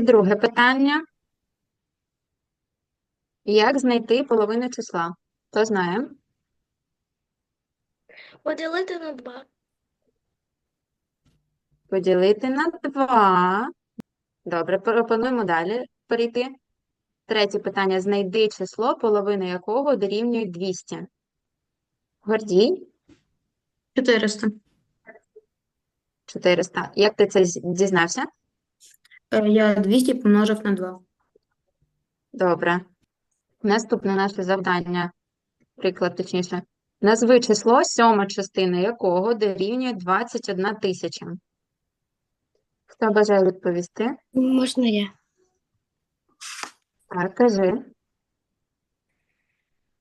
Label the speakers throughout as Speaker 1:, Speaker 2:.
Speaker 1: друге питання. Як знайти половину числа? Хто знає?
Speaker 2: Поділити на 2.
Speaker 1: Поділити на 2. Добре, пропонуємо далі перейти. Третє питання. Знайди число, половина якого дорівнює 200. Гордій,
Speaker 3: 400.
Speaker 1: 400. Як ти це дізнався?
Speaker 3: Е, Я 200 помножив на 2.
Speaker 1: Добре. Наступне наше завдання, приклад точніше. Назви число, сьома частина якого дорівнює 21 тисяча. Хто бажає відповісти?
Speaker 2: Можна я?
Speaker 1: Так, кажи.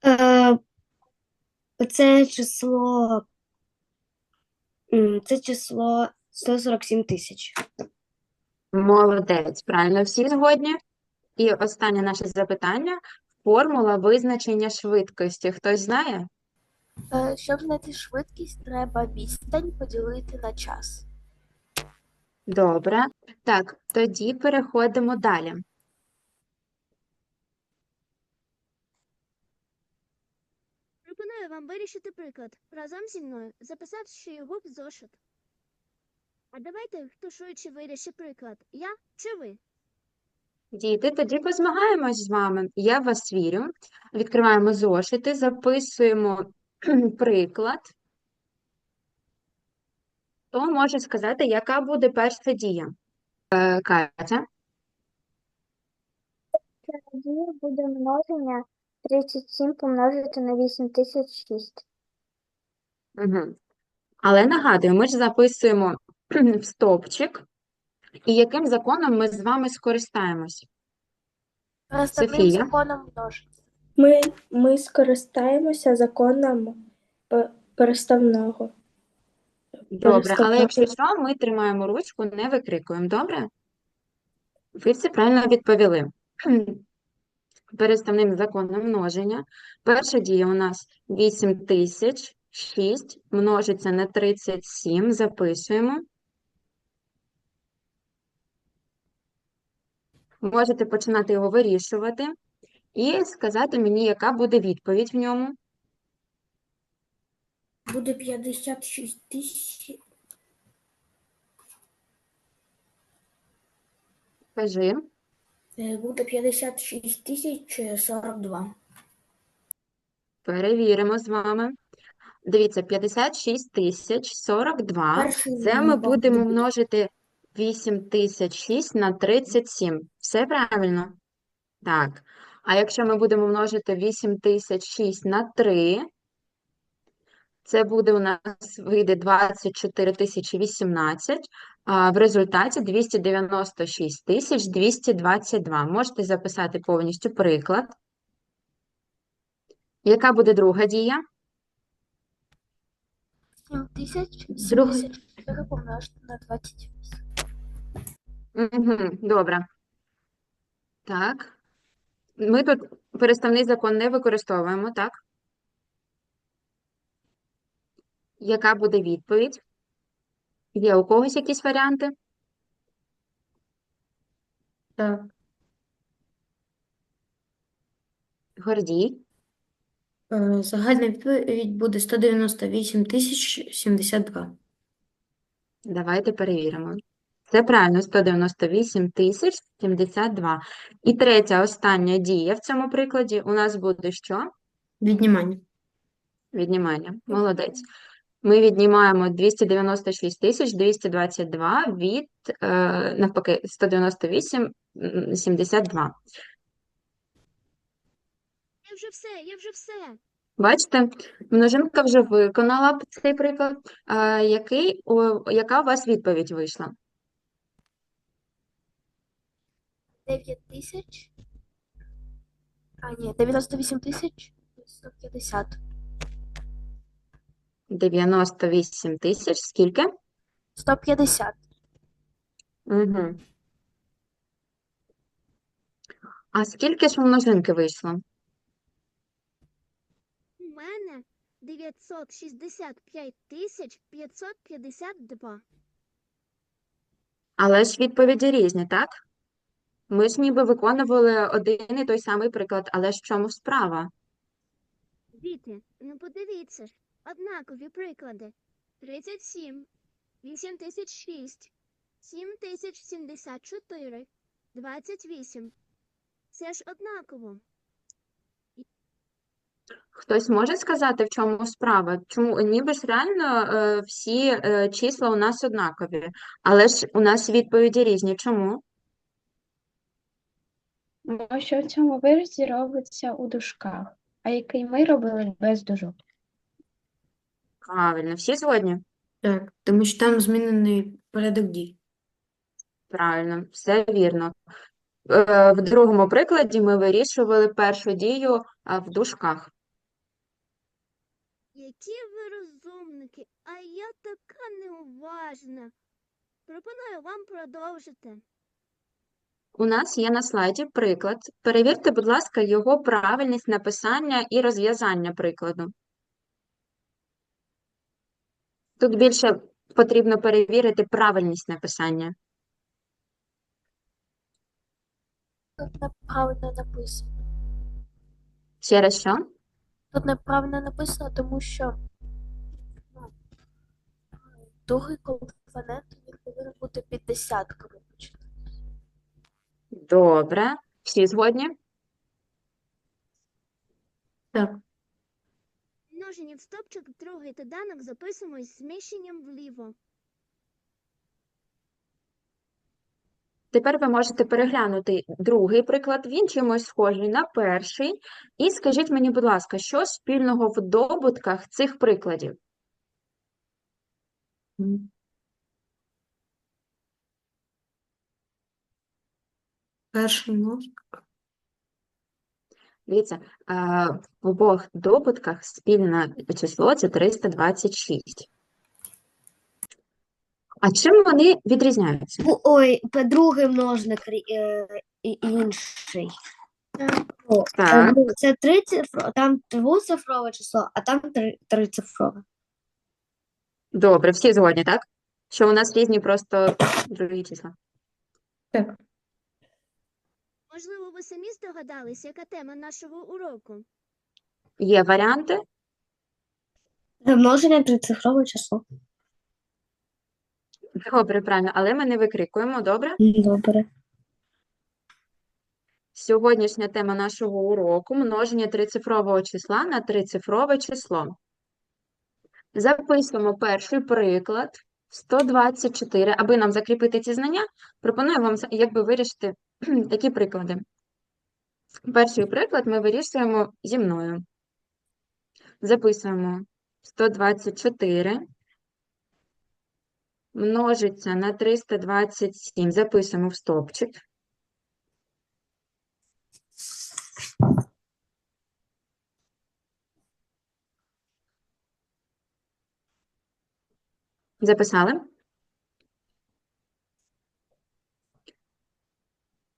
Speaker 2: Е, це число. м, Це число 147 тисяч.
Speaker 1: Молодець. Правильно, всі згодні? І останнє наше запитання. Формула визначення швидкості. Хтось знає?
Speaker 4: Е, Щоб знайти швидкість, треба відстань поділити на час.
Speaker 1: Добре. Так, тоді переходимо далі.
Speaker 5: Пропоную вам вирішити приклад. Разом зі мною записавши його в зошит. А давайте, хто швидше вирішить приклад, я чи ви?
Speaker 1: Діти, тоді позмагаємось з вами. Я в вас вірю. Відкриваємо зошити, записуємо приклад. Хто може сказати, яка буде перша дія? Е, Катя.
Speaker 6: Тоді буде множення 37 помножити на 8006.
Speaker 1: Угу. Але нагадую, ми ж записуємо в стовпчик. І яким законом ми з вами скористаємось? Софія?
Speaker 4: законом.
Speaker 7: Ми, ми скористаємося законом пе- переставного.
Speaker 1: Добре, але якщо що, ми тримаємо ручку, не викрикуємо, добре? Ви все правильно відповіли. Переставним законом множення. Перша дія у нас 8006 множиться на 37, записуємо. Можете починати його вирішувати і сказати мені, яка буде відповідь в ньому.
Speaker 7: Буде 56 тисяч.
Speaker 1: Кажи.
Speaker 7: е, Буде 56 тисяч 42.
Speaker 1: Перевіримо з вами. Дивіться, 56 тисяч 42.
Speaker 7: Перший
Speaker 1: Це ми будемо
Speaker 7: буде.
Speaker 1: множити 8006 на 37. Все правильно? Так. А якщо ми будемо множити 8006 на 3, це буде у нас вийде 24 тисячі 18, а в результаті 296 тисяч 222. Можете записати повністю приклад. Яка буде друга дія?
Speaker 4: 7074 помножити на 28.
Speaker 1: Угу, добре. Так. Ми тут переставний закон не використовуємо, так? Яка буде відповідь? Є у когось якісь варіанти?
Speaker 3: Так.
Speaker 1: Гордій.
Speaker 3: Е, Загальна відповідь буде 198 тисяч 72.
Speaker 1: Давайте перевіримо. Це правильно, 198 тисяч 72. І третя, остання дія в цьому прикладі у нас буде що?
Speaker 3: Віднімання.
Speaker 1: Віднімання. Молодець. Ми віднімаємо 296 тисяч 222 від, е, навпаки, 198 м, 72.
Speaker 5: Я вже все, я вже все.
Speaker 1: Бачите, множинка вже виконала цей приклад. Е, який, яка у вас відповідь вийшла?
Speaker 4: 9 тисяч. А, ні, 98 тисяч 150.
Speaker 1: 98 тисяч, скільки?
Speaker 4: 150.
Speaker 1: Угу. А скільки ж у множинки вийшло?
Speaker 5: У мене 965 тисяч 552.
Speaker 1: Але ж відповіді різні, так? Ми ж ніби виконували один і той самий приклад, але ж в чому справа?
Speaker 5: Діти, ну подивіться ж, однакові приклади. 37, 8006, 7074, 28. Це ж однаково.
Speaker 1: Хтось може сказати, в чому справа? Чому ніби ж реально е, всі е, числа у нас однакові, але ж у нас відповіді різні. Чому?
Speaker 8: Бо що в цьому виразі робиться у дужках, а який ми робили без дужок.
Speaker 1: Правильно, всі згодні?
Speaker 3: Так, тому що там змінений порядок дій.
Speaker 1: Правильно, все вірно. Е, В другому прикладі ми вирішували першу дію а, в дужках.
Speaker 5: Які ви розумники, а я така неуважна. Пропоную вам продовжити.
Speaker 1: У нас є на слайді приклад. Перевірте, будь ласка, його правильність написання і розв'язання прикладу. Тут більше потрібно перевірити правильність написання.
Speaker 4: Тут неправильно написано.
Speaker 1: Ще раз що?
Speaker 4: Тут неправильно написано, тому що ну, другий компонент він повинен бути під десятками.
Speaker 1: Добре. Всі згодні?
Speaker 3: Так,
Speaker 5: Множення в стопчик другий доданок записуємо із зміщенням вліво.
Speaker 1: Тепер ви можете переглянути другий приклад, він чимось схожий на перший. І скажіть мені, будь ласка, що спільного в добутках цих прикладів?
Speaker 3: Перший множник.
Speaker 1: Дивіться, в обох добутках спільне число це 326. А чим вони відрізняються?
Speaker 2: Ой, п- другий множник е, і- інший.
Speaker 1: Так.
Speaker 2: е, ну, Це там двоцифрове число, а там трицифрове.
Speaker 1: Добре, всі згодні, так? Що у нас різні просто другі числа.
Speaker 3: Так,
Speaker 5: Можливо, ви самі здогадались, яка тема нашого уроку?
Speaker 1: Є варіанти?
Speaker 2: Множення трицифрове число.
Speaker 1: Добре, правильно, але ми не викрикуємо, добре?
Speaker 2: Добре.
Speaker 1: Сьогоднішня тема нашого уроку – множення трицифрового числа на трицифрове число. Записуємо перший приклад. 124. Аби нам закріпити ці знання, пропоную вам якби вирішити такі приклади. Перший приклад ми вирішуємо зі мною. Записуємо 124 множиться на 327. Записуємо в стопчик. Записали?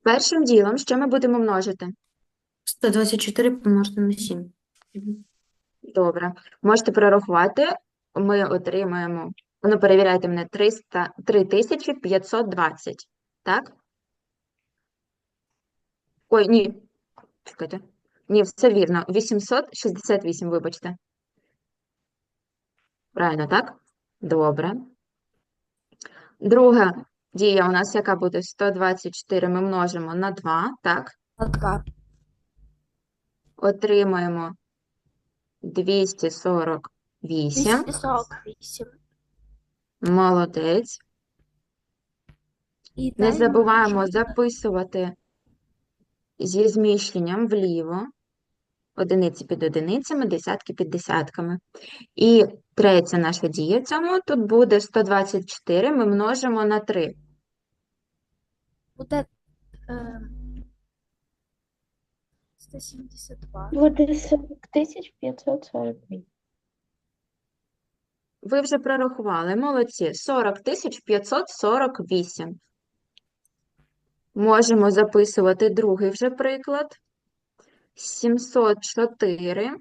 Speaker 1: Першим ділом, що ми будемо множити?
Speaker 3: 124 помножити на 7.
Speaker 1: Добре. Можете прорахувати. Ми отримаємо, ну, перевіряйте мене, 300, 3520. Так? Ой, ні. Чекайте. Ні, все вірно. 868, вибачте. Правильно, так? Добре. Друга дія у нас яка буде? 124 ми множимо на 2, так?
Speaker 4: На два.
Speaker 1: Отримаємо 248.
Speaker 4: 248.
Speaker 1: Молодець.
Speaker 4: І
Speaker 1: Не
Speaker 4: далі
Speaker 1: забуваємо записувати зі зміщенням вліво. Одиниці під одиницями, десятки під десятками. І третя наша дія в цьому тут буде 124, ми множимо на 3.
Speaker 4: Буде е, 172.
Speaker 8: Буде 40 тисяч 542.
Speaker 1: Ви вже прорахували, молодці. 40 тисяч 548. Можемо записувати другий вже приклад. 704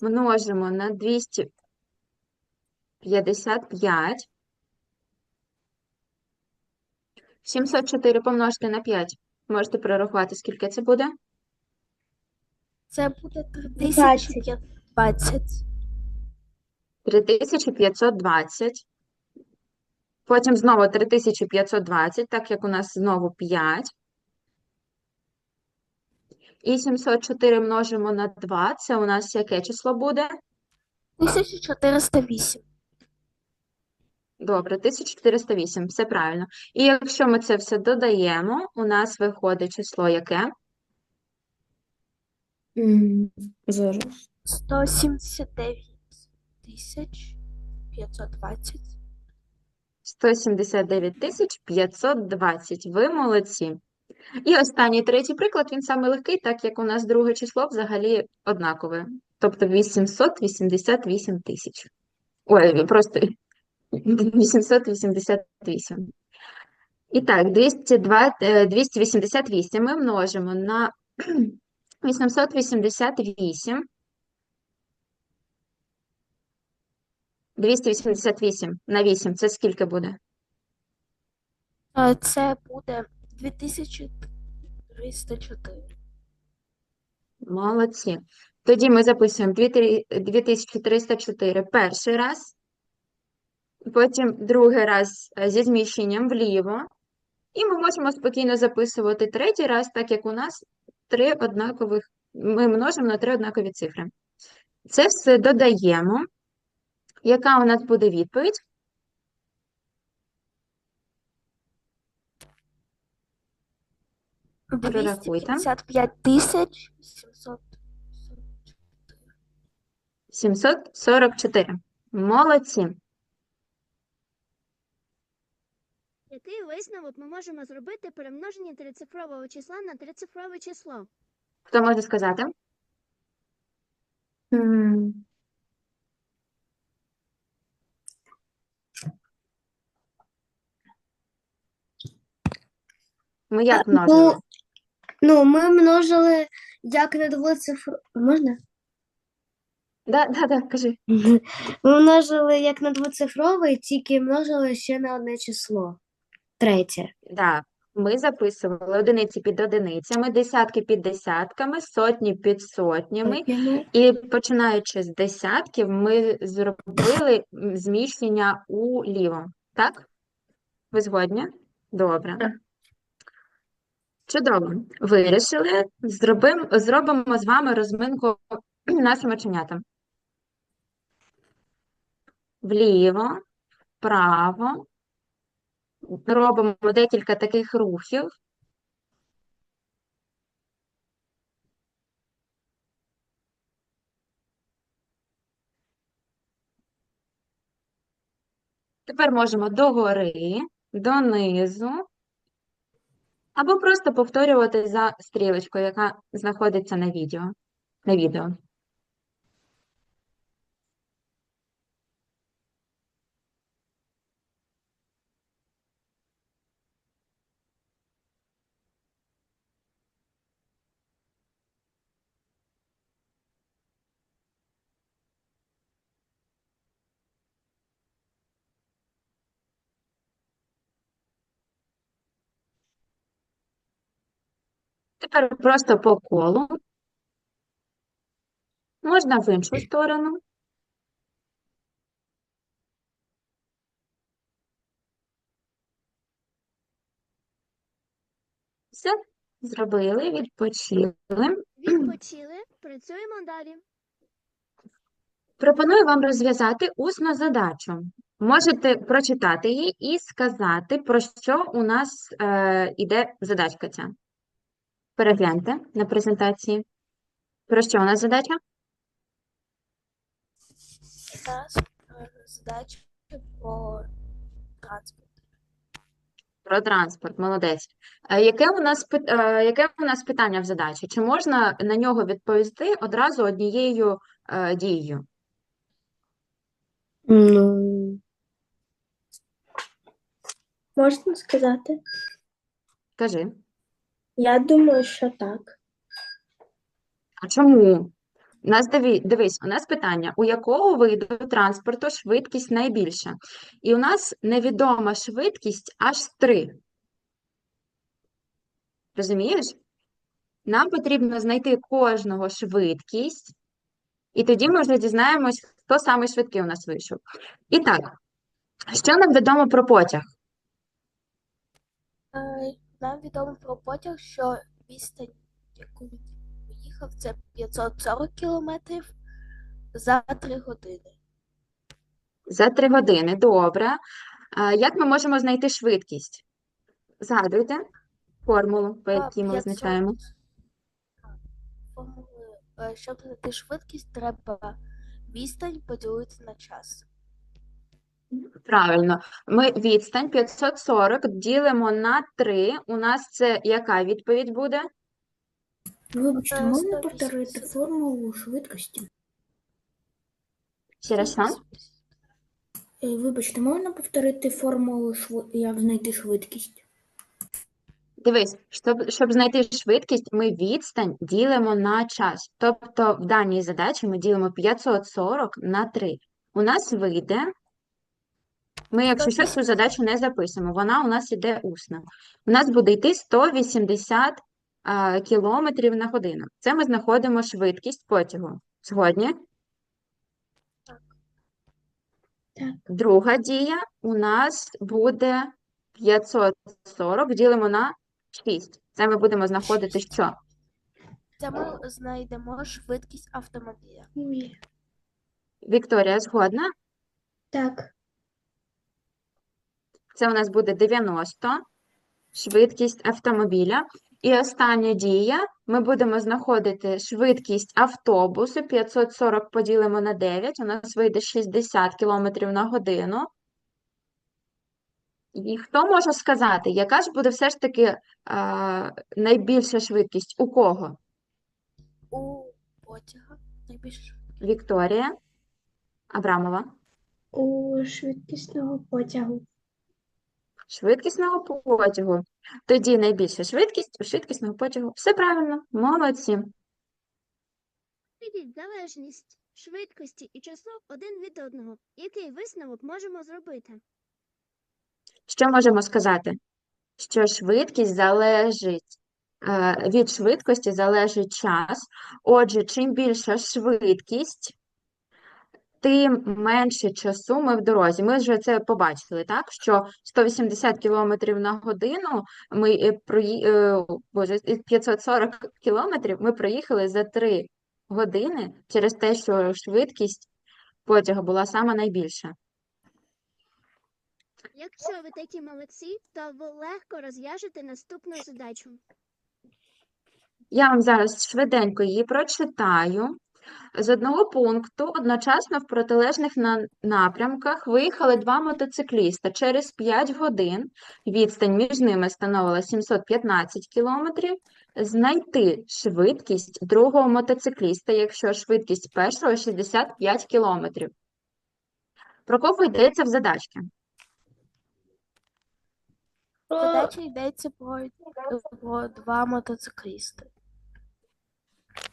Speaker 1: множимо на 255. 704 помножити на 5. Можете прорахувати, скільки це буде?
Speaker 4: Це буде 3520.
Speaker 1: 3520. Потім знову 3520, так як у нас знову 5. І 704 множимо на 2. Це у нас яке число буде?
Speaker 4: 1408.
Speaker 1: Добре, 1408. Все правильно. І якщо ми це все додаємо, у нас виходить число яке?
Speaker 3: Зараз.
Speaker 4: 179 тисяч 520.
Speaker 1: 179 тисяч 520. Ви молодці. І останній третій приклад, він саме легкий, так як у нас друге число взагалі однакове. Тобто 888 тисяч. Ой, просто 888. І так, 202, е, 288 ми множимо на 888. 288 на 8 це скільки буде?
Speaker 4: Це буде 2304.
Speaker 1: Молодці. Тоді ми записуємо 2304 перший раз, потім другий раз е, зі зміщенням вліво, і ми можемо спокійно записувати третій раз, так як у нас три однакових, ми множимо на три однакові цифри. Це все додаємо. Яка у нас буде відповідь? Прорахуйте.
Speaker 4: 255 тисяч 700.
Speaker 1: 744. Молодці.
Speaker 5: Який висновок ми можемо зробити при множенні трицифрового числа на трицифрове число?
Speaker 1: Хто може сказати?
Speaker 3: М,
Speaker 1: Ми як
Speaker 2: Ну,
Speaker 1: множили?
Speaker 2: ну, ми множили як на двоцифрове. Можна?
Speaker 1: Да, да, да, кажи.
Speaker 2: Ми множили як на двоцифрове, тільки множили ще на одне число. Третє.
Speaker 1: Да. Ми записували одиниці під одиницями, десятки під десятками, сотні під сотнями. І починаючи з десятків, ми зробили зміщення уліво. Так? Ви згодні? Добре.
Speaker 3: Так.
Speaker 1: Чудово. Вирішили. Зробимо, зробимо з вами розминку нашим оченятам. Вліво, вправо. Робимо декілька таких рухів. Тепер можемо догори, донизу, або просто повторювати за стрілочкою, яка знаходиться на відео. На відео. Тепер просто по колу. Можна в іншу сторону. Все, зробили, відпочили.
Speaker 5: Відпочили, працюємо далі.
Speaker 1: Пропоную вам розв'язати усну задачу. Можете прочитати її і сказати, про що у нас е, іде задачка ця. Перегляньте на презентації. Про що у нас задача?
Speaker 4: Задача по транспорту.
Speaker 1: Про транспорт, молодець. Е, Яке у нас, е, яке у нас питання в задачі? Чи можна на нього відповісти одразу однією е, дією?
Speaker 2: Ну,
Speaker 7: Можна сказати?
Speaker 1: Кажи.
Speaker 7: Я думаю, що так.
Speaker 1: А чому? У нас диві, дивись, у нас питання, у якого виду транспорту швидкість найбільша? І у нас невідома швидкість аж 3. Розумієш? Нам потрібно знайти кожного швидкість, і тоді ми вже дізнаємось, хто самий швидкий у нас вийшов. І так, що нам відомо про потяг?
Speaker 4: Е, Нам відомо про потяг, що відстань, яку він поїхав, це 540 кілометрів за 3 години.
Speaker 1: За три години. Добре. А як ми можемо знайти швидкість? Згадуйте формулу, по якій ми
Speaker 4: 500
Speaker 1: визначаємо.
Speaker 4: Формули, е, щоб знайти швидкість, треба відстань поділити на час.
Speaker 1: Правильно. Ми відстань 540 ділимо на 3. У нас це яка відповідь буде?
Speaker 3: Вибачте, можна повторити формулу швидкості?
Speaker 1: Ще раз?
Speaker 3: Е, Вибачте, можна повторити формулу, як знайти швидкість?
Speaker 1: Дивись, щоб, щоб знайти швидкість, ми відстань ділимо на час. Тобто в даній задачі ми ділимо 540 на 3. У нас вийде, ми, якщо що, цю задачу не записуємо, вона у нас іде усно. У нас буде йти 180 а, кілометрів на годину. Це ми знаходимо швидкість потягу. Згодні?
Speaker 7: Так.
Speaker 1: Друга дія у нас буде 540 ділимо на 6. Це ми будемо знаходити що?
Speaker 4: Це ми знайдемо швидкість автомобіля.
Speaker 1: Вікторія, згодна?
Speaker 7: Так.
Speaker 1: Це у нас буде 90, швидкість автомобіля. І остання дія, ми будемо знаходити швидкість автобусу, 540 поділимо на 9, у нас вийде 60 км на годину. І хто може сказати, яка ж буде все ж таки а, найбільша швидкість? У кого?
Speaker 4: У потяга найбільше
Speaker 1: Вікторія Абрамова.
Speaker 7: У швидкісного потягу.
Speaker 1: Швидкісного потягу. Тоді найбільша швидкість у швидкісного потягу. Все правильно, молодці.
Speaker 5: Підіть залежність швидкості і часу один від одного. Який висновок можемо зробити?
Speaker 1: Що можемо сказати? Що швидкість залежить е, від швидкості залежить час. Отже, чим більша швидкість, тим менше часу ми в дорозі. Ми вже це побачили, так? Що 180 км на годину ми е, прої... е, боже, 540 км ми проїхали за 3 години через те, що швидкість потяга була сама найбільша.
Speaker 5: Якщо ви такі молодці, то ви легко розв'яжете наступну задачу.
Speaker 1: Я вам зараз швиденько її прочитаю. З одного пункту одночасно в протилежних напрямках виїхали два мотоцикліста. Через 5 годин відстань між ними становила 715 кілометрів. Знайти швидкість другого мотоцикліста, якщо швидкість першого 65 кілометрів. Про кого йдеться в задачці?
Speaker 4: Задача йдеться про, про два мотоциклісти.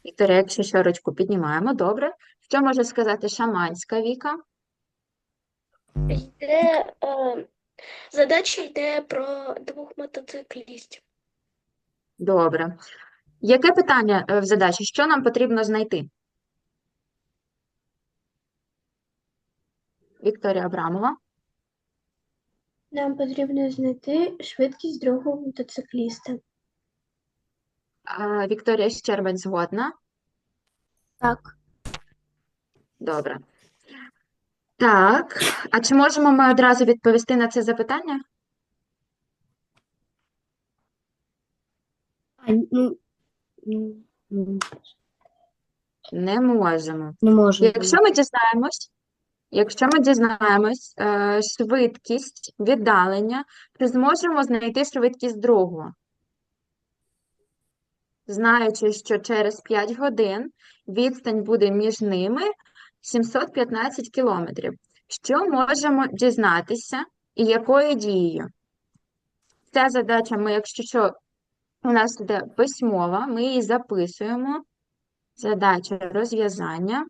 Speaker 1: Вікторія, якщо що, ручку піднімаємо, добре. Що може сказати шаманська Віка?
Speaker 9: Йде, е, задача йде про двох мотоциклістів.
Speaker 1: Добре. Яке питання е, в задачі? Що нам потрібно знайти? Вікторія Абрамова.
Speaker 7: Нам потрібно знайти швидкість другого мотоцикліста.
Speaker 1: А, Вікторія Щербань згодна?
Speaker 4: Так,
Speaker 1: Добре. Так, а чи можемо ми одразу відповісти на це запитання?
Speaker 2: А, ну, ну, ну,
Speaker 1: Не можемо.
Speaker 2: не можу.
Speaker 1: Якщо ми дізнаємось, якщо ми дізнаємось е, швидкість віддалення, то зможемо знайти швидкість другого. Знаючи, що через 5 годин відстань буде між ними 715 кілометрів. Що можемо дізнатися і якою дією? Ця задача ми, якщо що, у нас буде письмова, ми її записуємо. Задача розв'язання.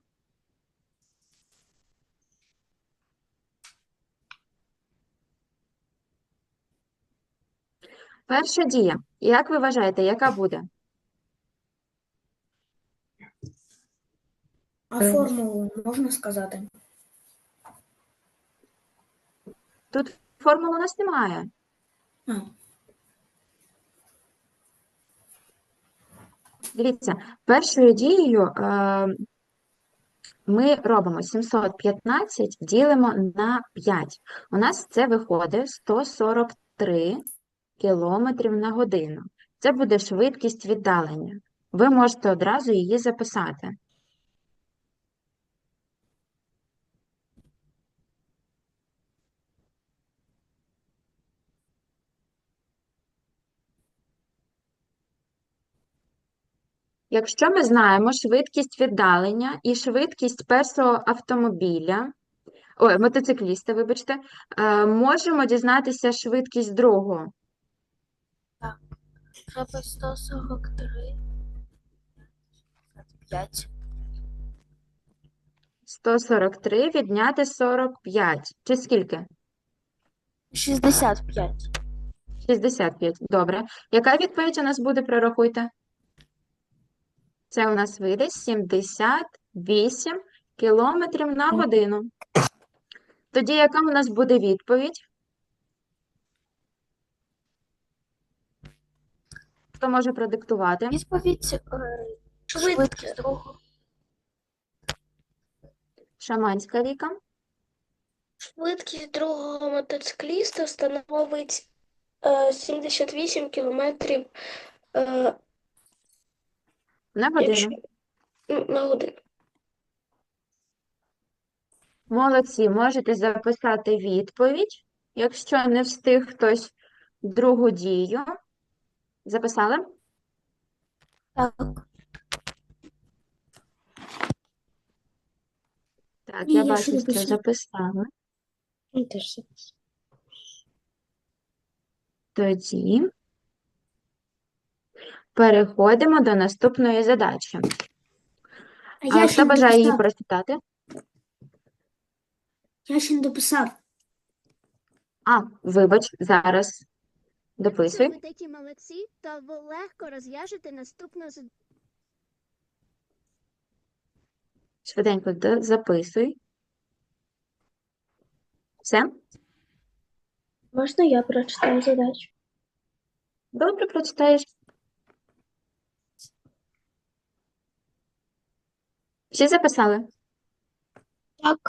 Speaker 1: Перша дія. Як ви вважаєте, яка буде?
Speaker 3: А
Speaker 2: Е.
Speaker 3: формулу можна сказати?
Speaker 1: Тут формули у нас немає.
Speaker 3: А,
Speaker 1: Дивіться, першою дією е, ми робимо 715 ділимо на 5. У нас це виходить 143 кілометрів на годину. Це буде швидкість віддалення. Ви можете одразу її записати. Якщо ми знаємо швидкість віддалення і швидкість першого автомобіля, ой, мотоцикліста, вибачте, е, можемо дізнатися швидкість другого.
Speaker 4: Треба 143. 5.
Speaker 1: 143 відняти 45. Чи скільки?
Speaker 4: 65.
Speaker 1: 65. Добре. Яка відповідь у нас буде, прорахуйте? Це у нас вийде 78 кілометрів на годину. Тоді яка у нас буде відповідь? Хто може продиктувати?
Speaker 4: Відповідь е, швидкість другого.
Speaker 1: Шаманська Віка.
Speaker 9: Швидкість другого мотоцикліста становить е, 78 кілометрів
Speaker 1: На годину.
Speaker 9: якщо- ну, на годину.
Speaker 1: Молодці, можете записати відповідь, якщо не встиг хтось другу дію. Записали?
Speaker 4: Так.
Speaker 1: Так,
Speaker 3: Ні,
Speaker 1: я
Speaker 3: я
Speaker 1: бачу, що
Speaker 3: записала.
Speaker 1: записали.
Speaker 2: Ну, теж.
Speaker 1: Тоді переходимо до наступної задачі.
Speaker 3: а
Speaker 1: А
Speaker 3: я ще
Speaker 1: хто
Speaker 3: не
Speaker 1: бажає її
Speaker 3: дописав.
Speaker 1: прочитати?
Speaker 3: Я ще не дописав.
Speaker 1: А, вибач, зараз дописуй.
Speaker 5: ви такі молодці, то ви легко розв'яжете наступну задачу.
Speaker 1: Швиденько записуй. Все?
Speaker 7: Можна я прочитаю задачу?
Speaker 1: Добре, прочитаєш. Всі записали?
Speaker 2: Так.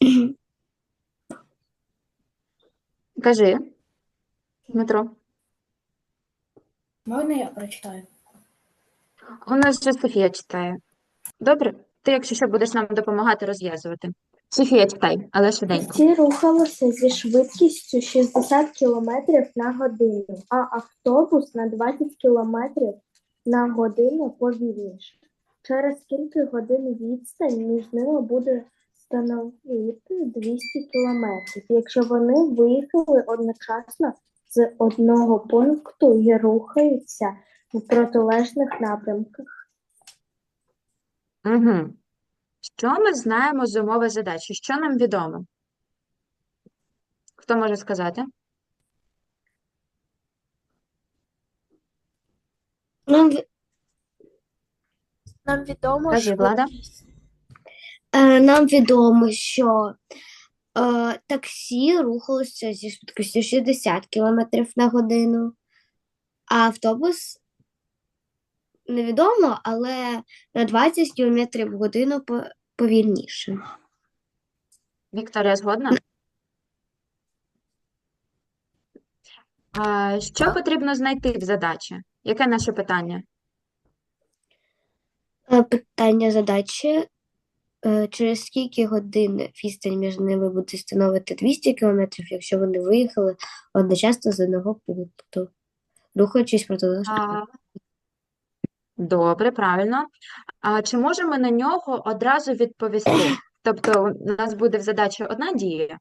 Speaker 1: Кажи, Дмитро.
Speaker 3: Можна я прочитаю?
Speaker 1: У нас вже Софія читає. Добре? Ти, якщо що, будеш нам допомагати розв'язувати. Софія, читай, але швиденько.
Speaker 7: Таксі рухалося зі швидкістю 60 км на годину, а автобус на 20 км на годину повільніше. Через кілька годин відстань між ними буде становити 200 км, якщо вони виїхали одночасно з одного пункту і рухаються в протилежних напрямках.
Speaker 1: Угу. Що ми знаємо з умови задачі? Що нам відомо? Хто може сказати?
Speaker 2: Нам, ві-
Speaker 4: Нам відомо
Speaker 1: Кажи, Влада.
Speaker 2: е, нам відомо, що е, таксі рухалося зі швидкістю 60 км на годину, а автобус невідомо, але на 20 км в годину по- повільніше.
Speaker 1: Вікторія згодна? А, що потрібно знайти в задачі? Яке наше питання?
Speaker 2: Е, Питання задачі. е, Через скільки годин відстань між ними буде становити 200 км, якщо вони виїхали одночасно з одного пункту, рухаючись протилежно.
Speaker 1: Добре, правильно. А чи можемо на нього одразу відповісти? Тобто у нас буде в задачі одна дія?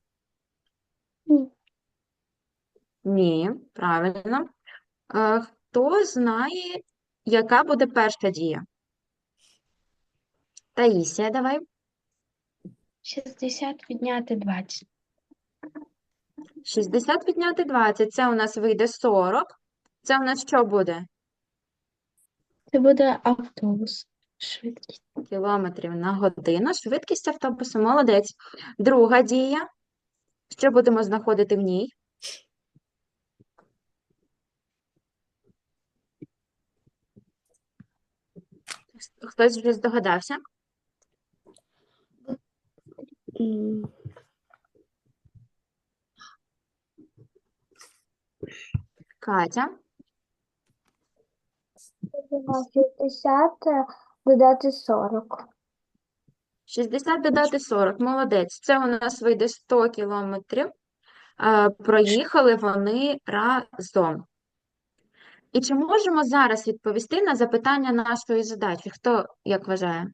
Speaker 7: Ні.
Speaker 1: Ні, правильно. А, хто знає, яка буде перша дія? Таїсія, давай.
Speaker 8: 60 відняти 20.
Speaker 1: 60 відняти 20. Це у нас вийде 40. Це у нас що буде?
Speaker 8: Це буде автобус. Швидкість.
Speaker 1: Кілометрів на годину. Швидкість автобусу. Молодець. Друга дія. Що будемо знаходити в ній? Хтось вже здогадався? Катя.
Speaker 6: Будемо 60 е, додати 40.
Speaker 1: 60 додати 40. Молодець. Це у нас вийде 100 кілометрів. Е, Проїхали вони разом. І чи можемо зараз відповісти на запитання нашої задачі? Хто як вважає?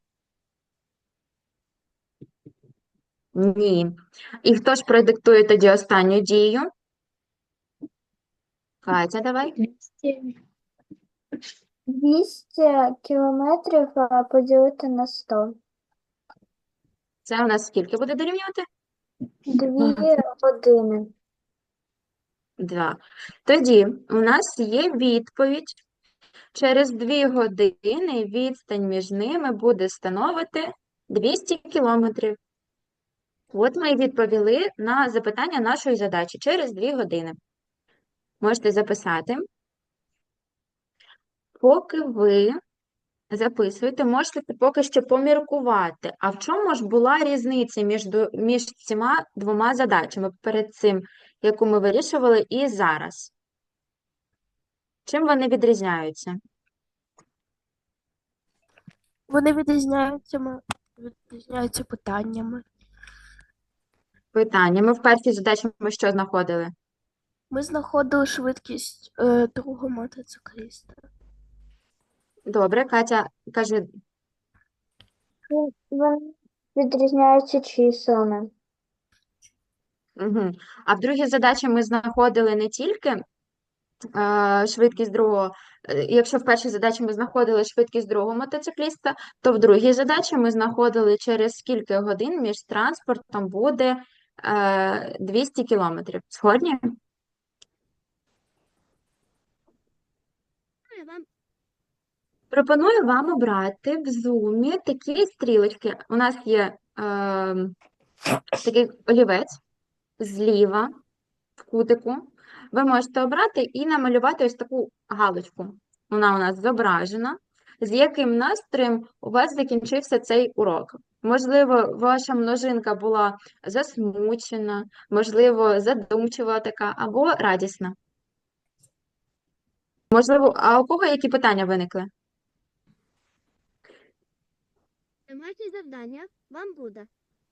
Speaker 1: Ні. І хто ж продиктує тоді останню дію? Катя, давай.
Speaker 8: 200.
Speaker 6: 200 кілометрів поділити на 100.
Speaker 1: Це у нас скільки буде дорівнювати?
Speaker 6: 2 години.
Speaker 1: Два. Тоді у нас є відповідь. Через 2 години відстань між ними буде становити 200 кілометрів. От ми і відповіли на запитання нашої задачі через 2 години. Можете записати. Поки ви записуєте, можете поки що поміркувати. А в чому ж була різниця між, між цими двома задачами перед цим, яку ми вирішували, і зараз? Чим вони відрізняються?
Speaker 4: Вони відрізняються, відрізняються питаннями.
Speaker 1: Питання. Ми в першій задачі ми що знаходили?
Speaker 4: Ми знаходили швидкість е, другого мотоцикліста.
Speaker 1: Добре, Катя каже,
Speaker 6: Вони відрізняються числами.
Speaker 1: Угу. А в другій задачі ми знаходили не тільки е, швидкість другого, е, якщо в першій задачі ми знаходили швидкість другого мотоцикліста, то в другій задачі ми знаходили через скільки годин між транспортом буде 200 кілометрів. Згодні?
Speaker 5: Знаю вам
Speaker 1: Пропоную вам обрати в зумі такі стрілочки. У нас є е, такий олівець зліва в кутику. Ви можете обрати і намалювати ось таку галочку. Вона у нас зображена. З яким настроєм у вас закінчився цей урок? Можливо, ваша множинка була засмучена, можливо, задумчива така або радісна. Можливо, а у кого які питання виникли?
Speaker 5: домашнє завдання вам буде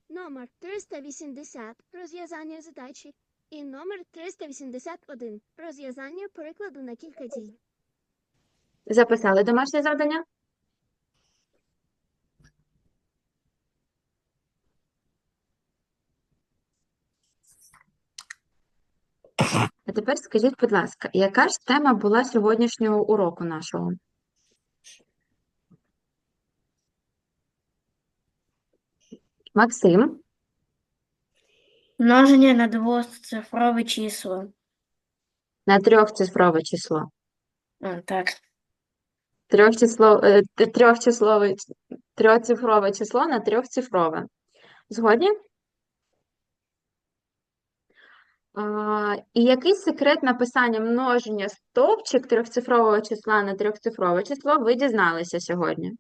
Speaker 5: номер 380 розв'язання задачі і номер 381 розв'язання прикладу на кілька дій.
Speaker 1: Записали домашнє завдання? Тепер скажіть, будь ласка, яка ж тема була сьогоднішнього уроку нашого? Максим,
Speaker 2: Множення на двоцифрове число.
Speaker 1: на трьохцифрове число.
Speaker 2: А, так.
Speaker 1: Трьохчисло, е, трьохчислове, трьохцифрове число на трьохцифрове. Згодні? І який секрет написання множення стовпчик трьохцифрового числа на трьохцифрове число ви дізналися сьогодні?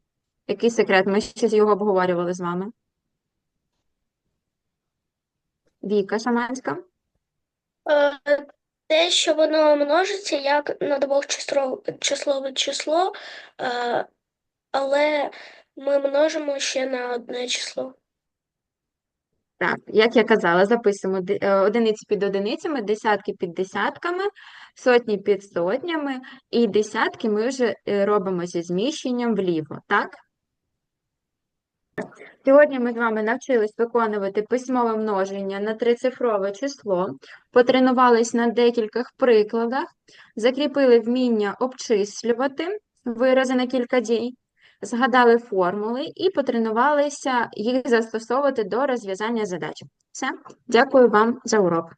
Speaker 1: Який секрет? Ми ще його обговорювали з вами. Віка Шаманська.
Speaker 9: Те, що воно множиться як на двохчислове число, е, але ми множимо ще на одне число.
Speaker 1: Так, як я казала, записуємо е, одиниці під одиницями, десятки під десятками, сотні під сотнями, і десятки ми вже е, робимо зі зміщенням вліво, так? Сьогодні ми з вами навчились виконувати письмове множення на трицифрове число, потренувались на декількох прикладах, закріпили вміння обчислювати вирази на кілька дій, згадали формули і потренувалися їх застосовувати до розв'язання задач. Все, дякую вам за урок.